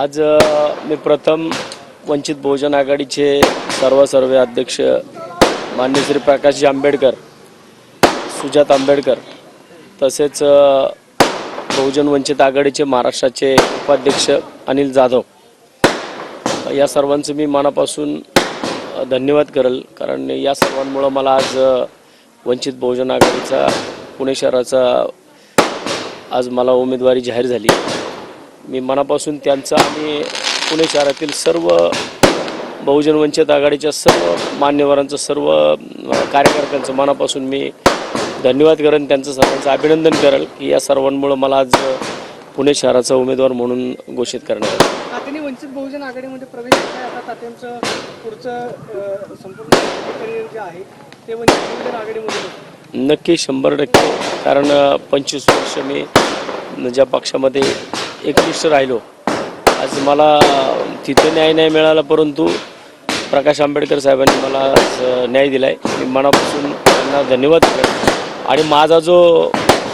आज मी प्रथम वंचित बहुजन आघाडीचे सर्व सर्व अध्यक्ष मान्य श्री प्रकाशजी आंबेडकर सुजात आंबेडकर तसेच बहुजन वंचित आघाडीचे महाराष्ट्राचे उपाध्यक्ष अनिल जाधव या सर्वांचं मी मनापासून धन्यवाद करेल. कारण या सर्वांमुळं मला आज वंचित बहुजन आघाडीचा पुणे शहराचा आज मला उमेदवारी जाहीर झाली. मी मनापासून त्यांचा आणि पुणे शहरातील सर्व बहुजन वंचित आघाडीच्या सर्व मान्यवरांचं सर्व कार्यकर्त्यांचं मनापासून मी धन्यवाद करेन. त्यांचं सर्वांचं अभिनंदन करेल की या सर्वांमुळं मला आज पुणे शहराचा उमेदवार म्हणून घोषित करण्यात आलं. तात्याने वंचित बहुजन आघाडीमध्ये प्रवेश केला आता तात्यांचं पुढचं अं, संपूर्ण करिअर जे आहे ते वंचित बहुजन आघाडीमध्ये होतं. नक्की शंभर टक्के. कारण पंचवीस वर्ष मी ज्या पक्षामध्ये एकनिष्ठ राहिलो. आज मला तिथे न्याय नाही मिळाला परंतु प्रकाश आंबेडकर साहेबांनी मला आज न्याय दिला आहे मी मनापासून त्यांना धन्यवाद करेन आणि माझा जो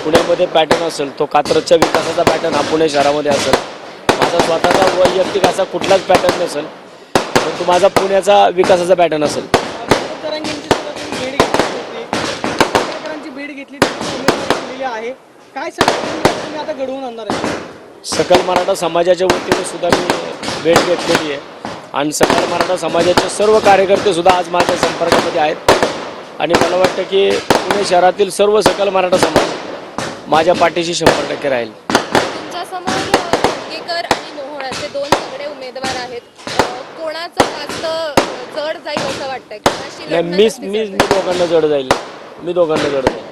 पुण्यामध्ये पॅटर्न असेल तो कात्रजच्या विकासाचा पॅटर्न हा पुणे शहरामध्ये असेल. माझा स्वतःचा वैयक्तिक असा कुठलाच पॅटर्न नसेल परंतु माझा पुण्याचा विकासाचा पॅटर्न असेल. भेट घेतली आहे. काय सांगतो तुम्ही आता घडवून आणणार आहे. सकल मराठा समाजाच्या वतीने सुद्धा मी भेट घेतलेली आहे. आणि सकल मराठा समाजाचे सर्व कार्यकर्ते सुद्धा आज माझ्या संपर्कामध्ये आहेत. आणि मला वाटतं की पुणे शहरातील सर्व सकल मराठा समाज माझ्या पाठीशी शंभर टक्के राहील. केकर आणि मोहोळ असे दोन सगळे उमेदवार आहेत. अ, कोणाचं जास्त जड जाईल असं कोणाशी नाही मी दोघांना जड जाईल. मी दोघांना जड जाईल.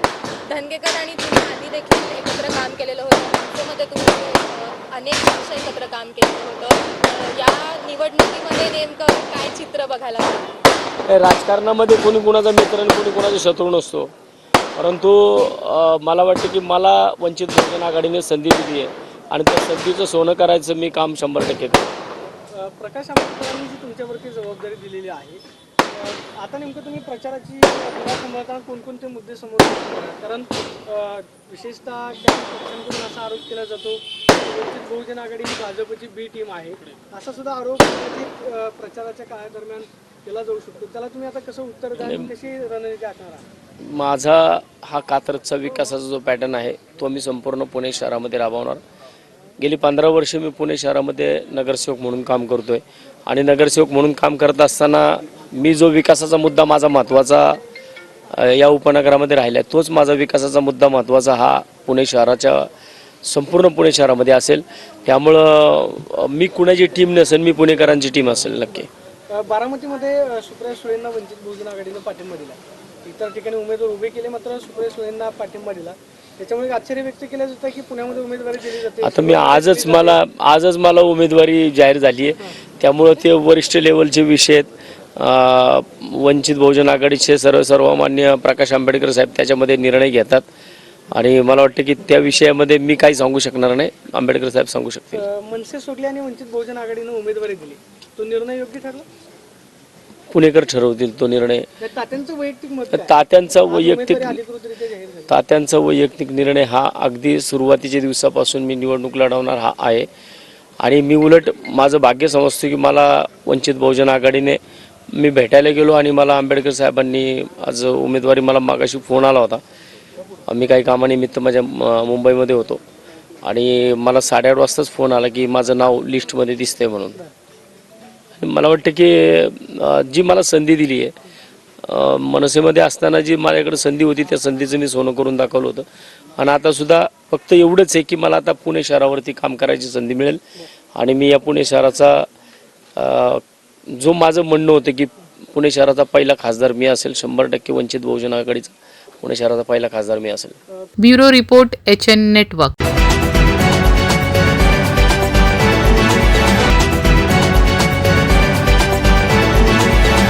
धनगेकर आणि तुम्ही आधी देखील एकत्र काम केलेलं होतं संस्थेमध्ये तुम्ही अ, अनेक वर्ष एकत्र काम केलेलं होतं. या निवडणुकीमध्ये नेमकं काय चित्र बघायला मिळालं? राजकारणामध्ये कोणी कुणाचा मित्र आणि कोणी कुणाचा शत्रू नसतो. परंतु मला वाटतं की मला वंचित बहुजन आघाडीने संधी दिली आहे. आणि त्या संधीचं सोनं करायचं मी काम शंभर टक्के प्रकाश आंबेडकरांनी जी तुमच्यावरती जबाबदारी दिलेली आहे आता नेमकं तुम्ही प्रचाराची सांभाळताना कोणकोणते मुद्दे समोर? कारण विशेषतः काही पक्षांकडून असा आरोप केला जातो वंचित बहुजन आघाडी ही भाजपची बी टीम आहे. असा सुद्धा आरोप प्रचाराच्या काळादरम्यान केला जाऊ शकतो. त्याला तुम्ही आता कसं उत्तर द्याल आणि कशी रणनीती आखणार आहात? माझा हा कात्रजचा विकासाचा जो पॅटर्न आहे तो मी संपूर्ण पुणे शहरामध्ये राबवणार. गेली पंधरा वर्षे मी पुणे शहरामध्ये नगरसेवक म्हणून काम करतोय. आणि नगरसेवक म्हणून काम करत असताना मी जो विकासाचा मुद्दा माझा महत्त्वाचा या उपनगरामध्ये राहिला आहे तोच माझा विकासाचा मुद्दा महत्त्वाचा हा पुणे शहराच्या संपूर्ण पुणे शहरामध्ये असेल. त्यामुळं मी कुणाची टीम नसेल मी पुणेकरांची टीम असेल नक्की. बारामतीमध्ये सुप्रिया सुळेंना वंचित बहुजन आघाडीनं पाठिंबा दिला. इतर ठिकाणी उमेदवार उभे केले मात्र सुप्रिया सुळेंना पाठिंबा दिला. त्याच्यामुळे आश्चर्य व्यक्त केलं जातं की पुण्यामध्ये उमेदवारी दिली जाते. आता मी आजच मला आजच मला उमेदवारी जाहीर झाली आहे त्यामुळं ते वरिष्ठ लेवलचे विषय आहेत. वंचित बहुजन आघाडीचे सर्व सर्वमान्य प्रकाश आंबेडकर साहेब त्याच्यामध्ये निर्णय घेतात. आणि मला वाटतं की त्या विषयामध्ये मी काही सांगू शकणार नाही. आंबेडकर साहेब सांगू शकतील. मनसे सोडले आणि वंचित बहुजन आघाडीनं उमेदवारी दिली. तो निर्णय योग्य ठरला? पुणेकर ठरवतील तो निर्णय. तात्यांचं वैयक्तिक तात्यांचा वैयक्तिक निर्णय हा अगदी सुरुवातीच्या दिवसापासून मी निवडणूक लढवणार हा आहे. आणि मी उलट माझं भाग्य समजतो की मला वंचित बहुजन आघाडीने मी भेटायला गेलो आणि मला आंबेडकर साहेबांनी आज उमेदवारी मला मागाशी फोन आला होता. मी काही कामानिमित्त माझ्या मुंबईमध्ये होतो. आणि मला साडेआठ वाजताच फोन आला की माझं नाव लिस्टमध्ये दिसतंय म्हणून. मला वाटतं की जी मला संधी दिली आहे मनसेमध्ये असताना जी माझ्याकडे संधी होती त्या संधीचं मी सोनं करून दाखवलं होतं. आणि आता सुद्धा फक्त एवढंच आहे की मला आता पुणे शहरावरती काम करायची संधी मिळेल. आणि मी या पुणे शहराचा जो माझं म्हणणं होतं की पुणे शहराचा पहिला खासदार मी असेल शंभर टक्के वंचित बहुजन आघाडीचा पुणे शहराचा पहिला खासदार मी असेल. Bureau report H N network.